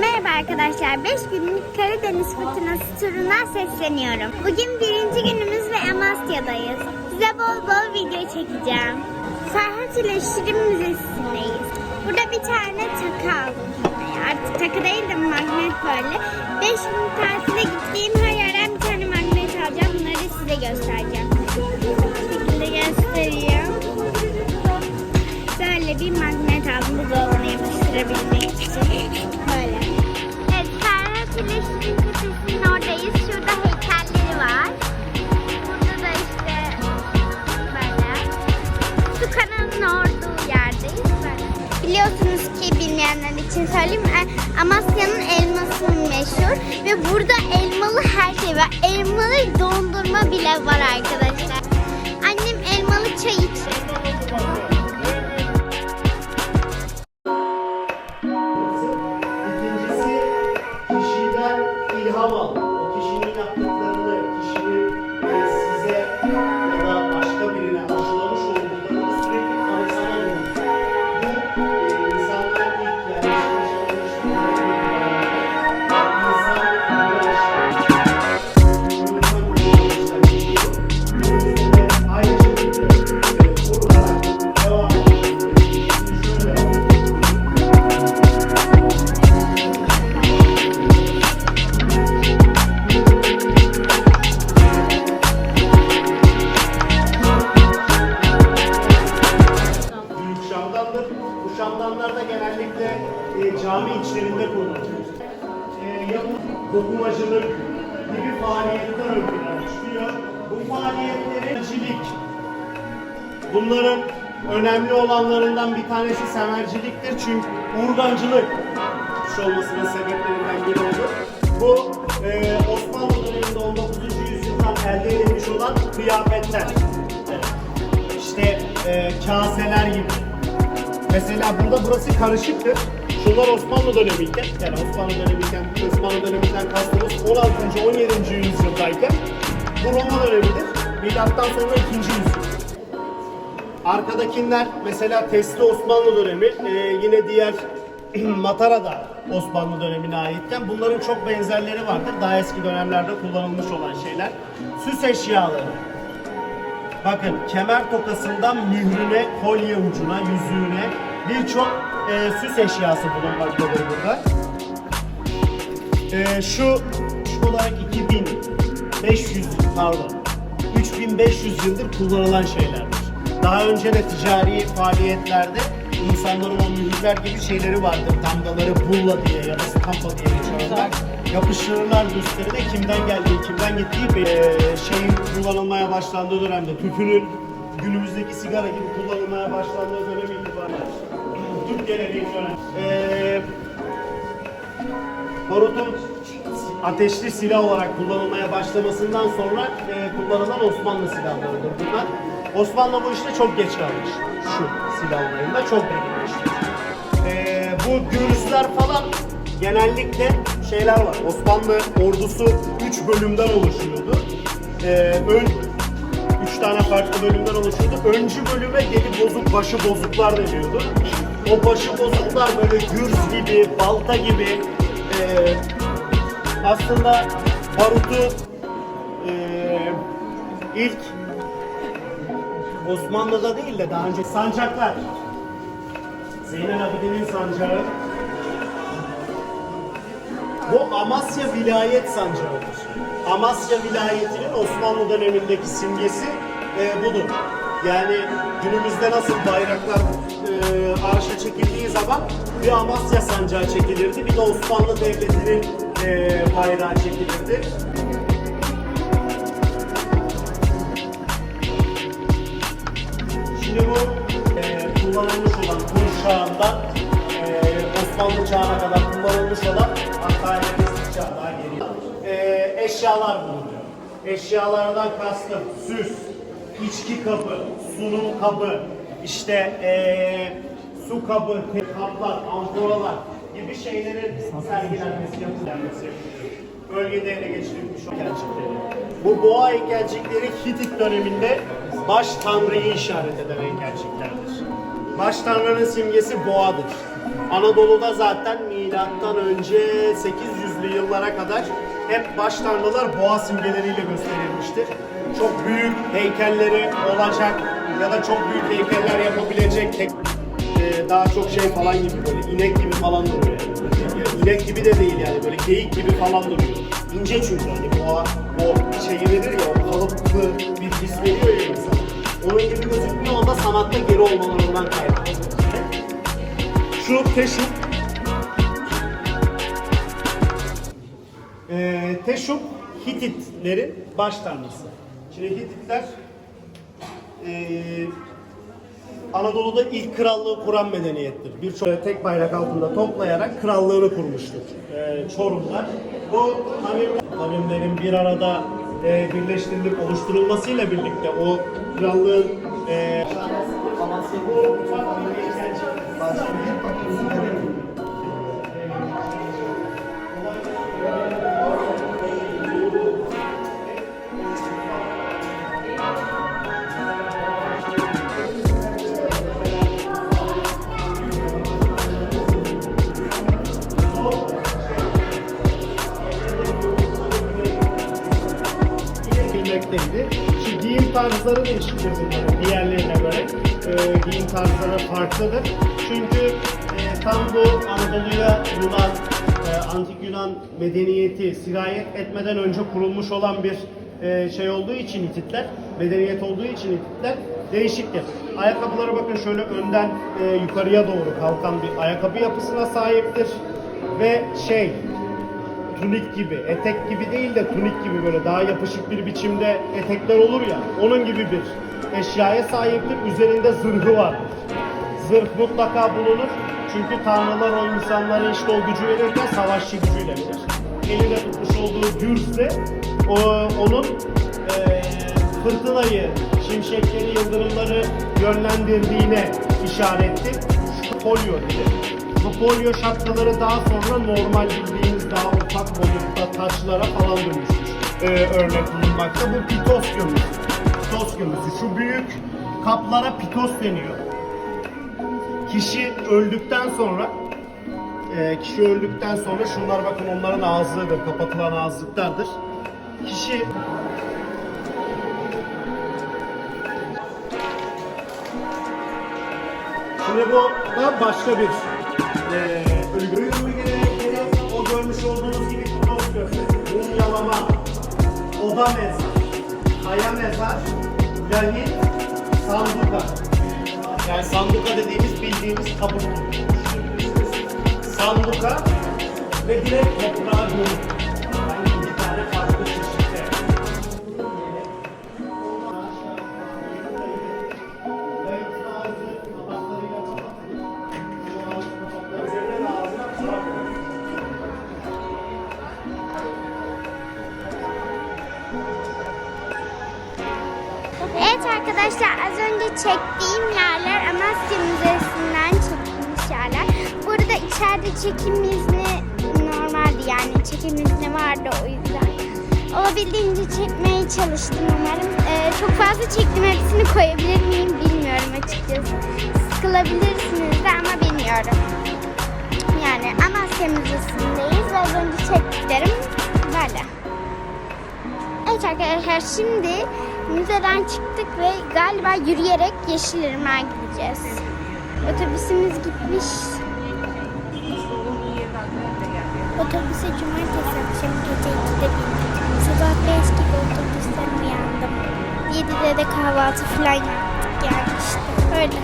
Merhaba arkadaşlar. 5 günlük Karadeniz fırtınası turuna sesleniyorum. Bugün birinci günümüz ve Amasya'dayız. Size bol bol video çekeceğim. Ferhat ile Şirin Müzesi'ndeyiz. Burada bir tane takı aldım. Artık takı değil de magnet böyle. 5 gün tatile gittiğim her yerden bir tane magnet alacağım. Bunları size göstereceğim. Bu şekilde göstereyim. Böyle bir magnet aldım buzdolabına yapıştırabilmek bilmeyenler için söyleyeyim. e, Amasya'nın elması meşhur. Ve burada elmalı her şey var. Elmalı dondurma bile var arkadaşlar. Dokumacılık gibi faaliyetler ön çıkıyor. Bu faaliyetlerin cilik. Bunların önemli olanlarından bir tanesi semerciliktir çünkü urgancılık olmasının sebeplerinden biri oldu. Bu e, Osmanlı döneminde 19. yüzyıldan elde edilmiş olan kıyafetler. İşte e, kaseler gibi. Mesela burada burası karışıktır. Şunlar Osmanlı dönemiyken, yani Osmanlı dönemiyken, Osmanlı döneminden kastımız 16. 17. yüzyıldayken bu Roma dönemidir. Milattan sonra 2. yüzyıl. Arkadakiler mesela Tesli Osmanlı dönemi, e, yine diğer Matara da Osmanlı dönemine aitken bunların çok benzerleri vardır. Daha eski dönemlerde kullanılmış olan şeyler. Süs eşyaları. Bakın kemer tokasından mührüne, kolye ucuna, yüzüğüne birçok e, süs eşyası bulunmaktadır burada. E, şu, şu olarak 2500 pardon 3500 yıldır kullanılan şeylerdir. Daha önce de ticari faaliyetlerde insanların o mühürler gibi şeyleri vardır. Damgaları bulla diye ya da stampa diye geçiyorlar. Yapıştırırlar üstlerine kimden geldiği, kimden gittiği bir e, şeyin kullanılmaya başlandığı dönemde tüpünün günümüzdeki sigara gibi kullanılmaya başlandığı Türk geleneği dönem. E, barutun ateşli silah olarak kullanılmaya başlamasından sonra e, kullanılan Osmanlı silahlarıdır bunlar. Osmanlı bu işte çok geç kalmış. Şu silah olayında çok geç e, bu gürüzler falan genellikle şeyler var. Osmanlı ordusu 3 bölümden oluşuyordu. E, ön 3 tane farklı bölümden oluşuyordu. Öncü bölüme geri bozuk, başı bozuklar deniyordu. O başı bozuklar böyle gürz gibi, balta gibi e, aslında barutu e, ilk Osmanlı'da değil de daha önce sancaklar. Zeynel Abidin'in sancağı. Bu Amasya Vilayet Sancağı'dır. Amasya Vilayeti'nin Osmanlı dönemindeki simgesi e, budur. Yani günümüzde nasıl bayraklar e, arşa çekildiği zaman bir Amasya sancağı çekilirdi, bir de Osmanlı Devleti'nin e, bayrağı çekilirdi. Şimdi bu e, kullanılmış olan Tunç çağından e, Osmanlı çağına kadar kullanılmış olan hatta çağa daha geri e, eşyalar bulunuyor. Eşyalardan kastım süs, içki kabı, sunum kabı, işte e, su kabı, kaplar, amforalar gibi şeylerin sergilenmesi, yapılması bölgede ele geçirilmiş heykelcikleri. Bu boğa heykelcikleri Hitit döneminde baş tanrıyı işaret eden heykelciklerdir. baş tanrının simgesi boğadır. Anadolu'da zaten milattan önce 800'lü yıllara kadar hep baş tanrılar boğa simgeleriyle gösterilmiştir. Çok büyük heykelleri olacak ya da çok büyük heykeller yapabilecek tek, e, daha çok şey falan gibi böyle inek gibi falan duruyor yani. Yani İnek gibi de değil yani böyle geyik gibi falan duruyor. İnce çünkü hani boğa o şeyi verir ya o kalıplı bir his veriyor ya insana. Onun gibi gözükmüyor da sanatta geri olmalarından kaynaklı. Şu teşuk ee, Teşuk Hititlerin baş tanrısı. Şimdi Hititler ee, Anadolu'da ilk krallığı kuran medeniyettir. Birçok tek bayrak altında toplayarak krallığını kurmuştur. Ee, Çorumlar. Bu kavim- kavimlerin bir arada e, birleştirilip oluşturulmasıyla birlikte o krallığın e, bu geçenci. bilmekteydi. Tarzları değişiktir bunların diğerlerine göre. Ee, giyim tarzları farklıdır. Çünkü e, tam bu Anadolu'ya Yunan, e, antik Yunan medeniyeti sirayet etmeden önce kurulmuş olan bir e, şey olduğu için Hititler, medeniyet olduğu için Hititler değişiktir. Ayakkabılara bakın şöyle önden e, yukarıya doğru kalkan bir ayakkabı yapısına sahiptir. Ve şey, tunik gibi, etek gibi değil de tunik gibi böyle daha yapışık bir biçimde etekler olur ya, onun gibi bir eşyaya sahiptir. Üzerinde zırhı var. Zırh mutlaka bulunur. Çünkü tanrılar o insanlara işte o gücü verirken savaşçı gücüyle verir. Elinde tutmuş olduğu gürse o, onun eee, fırtınayı, şimşekleri, yıldırımları yönlendirdiğine işarettir. Şu polio dedi. Bu polio şapkaları daha sonra normal bildiğiniz daha ufak boyutta taçlara falan dönüşmüş ee, örnek bulunmakta. Bu pitos gömüsü. Pitos gömüsü. Şu büyük kaplara pitos deniyor. Kişi öldükten sonra e, kişi öldükten sonra şunlar bakın onların ağzıdır, kapatılan ağızlıklardır. Kişi Şimdi bu da başka bir eee oda mezar, kaya mezar, lahit, sanduka. Yani sanduka dediğimiz bildiğimiz gibi. Sanduka ve direkt toprağa gömük. Önce çektiğim yerler Amasya Müzesi'nden çekilmiş yerler. Burada içeride çekim izni normaldi yani çekim izni vardı o yüzden. Olabildiğince çekmeye çalıştım umarım. Ee, çok fazla çektim hepsini koyabilir miyim bilmiyorum açıkçası. Sıkılabilirsiniz de ama bilmiyorum. Yani Amasya Müzesi'ndeyiz ve az önce çektiklerim böyle. Evet arkadaşlar şimdi müzeden çıktık ve galiba yürüyerek Yeşilırmak'a gideceğiz. Otobüsümüz gitmiş. Otobüse cumartesi akşamı gece 2'de bindik. Sabah 5 gibi otobüsten uyandım. 7'de de kahvaltı falan yaptık yani işte öyle.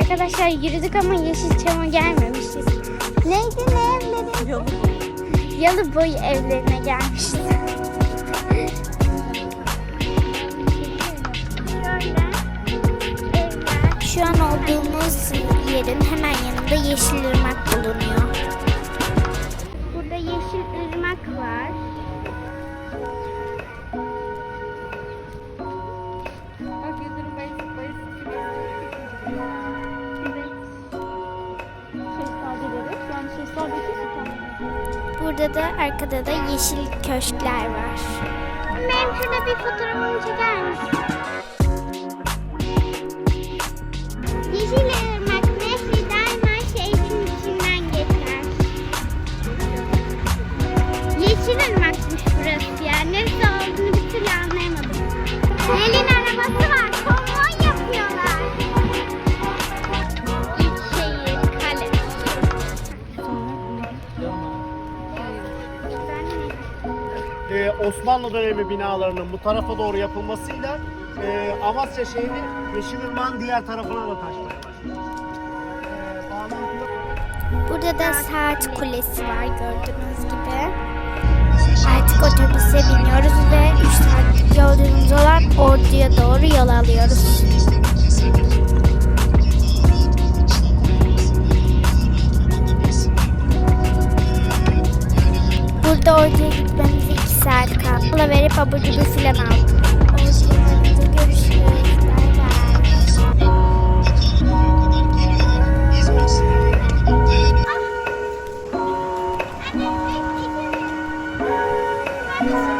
Arkadaşlar yürüdük ama Yeşilçam'a gelmemişiz. Neydi ne evleri? Yalı. Yalıboy evlerine gelmişiz. An olduğumuz yerin hemen yanında Yeşilırmak bulunuyor. Burada Yeşilırmak var. Burada da arkada da yeşil köşkler var. Benim şurada bir fotoğrafımı çeker misin? Osmanlı dönemi binalarının bu tarafa doğru yapılmasıyla e, Amasya şehri Yeşilırmak'ın diğer tarafına da taşmaya bağlantılı- Burada da saat kulesi var gördüğünüz gibi. Artık otobüse biniyoruz ve 3 saat yolculuğumuz olan Ordu'ya doğru yol alıyoruz. Burada Ordu'ya gitmemize 2 saat kaldı. Mola verip abur. Ordu'ya varınca görüşürüz. Bay bay.